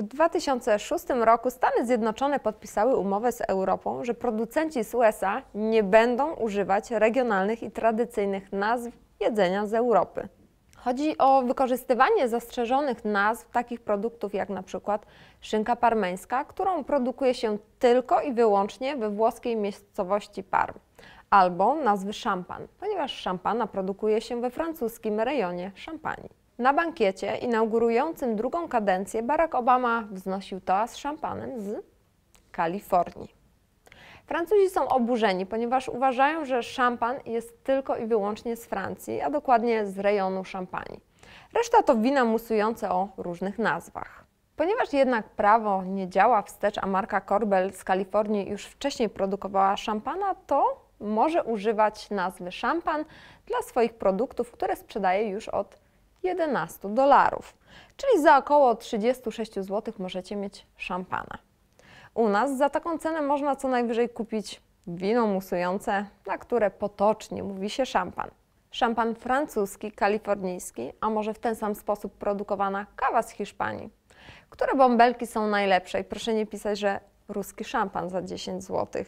W 2006 roku Stany Zjednoczone podpisały umowę z Europą, że producenci z USA nie będą używać regionalnych i tradycyjnych nazw jedzenia z Europy. Chodzi o wykorzystywanie zastrzeżonych nazw takich produktów jak na przykład szynka parmeńska, którą produkuje się tylko i wyłącznie we włoskiej miejscowości Parm, albo nazwy szampan, ponieważ szampana produkuje się we francuskim rejonie Szampanii. Na bankiecie inaugurującym drugą kadencję Barack Obama wznosił toast szampanem z Kalifornii. Francuzi są oburzeni, ponieważ uważają, że szampan jest tylko i wyłącznie z Francji, a dokładnie z rejonu Szampanii. Reszta to wina musujące o różnych nazwach. Ponieważ jednak prawo nie działa wstecz, a marka Corbel z Kalifornii już wcześniej produkowała szampana, to może używać nazwy szampan dla swoich produktów, które sprzedaje już od 11 dolarów. Czyli za około 36 zł możecie mieć szampana. U nas za taką cenę można co najwyżej kupić wino musujące, na które potocznie mówi się szampan. Szampan francuski, kalifornijski, a może w ten sam sposób produkowana kawa z Hiszpanii. Które bąbelki są najlepsze? I proszę nie pisać, że ruski szampan za 10 zł.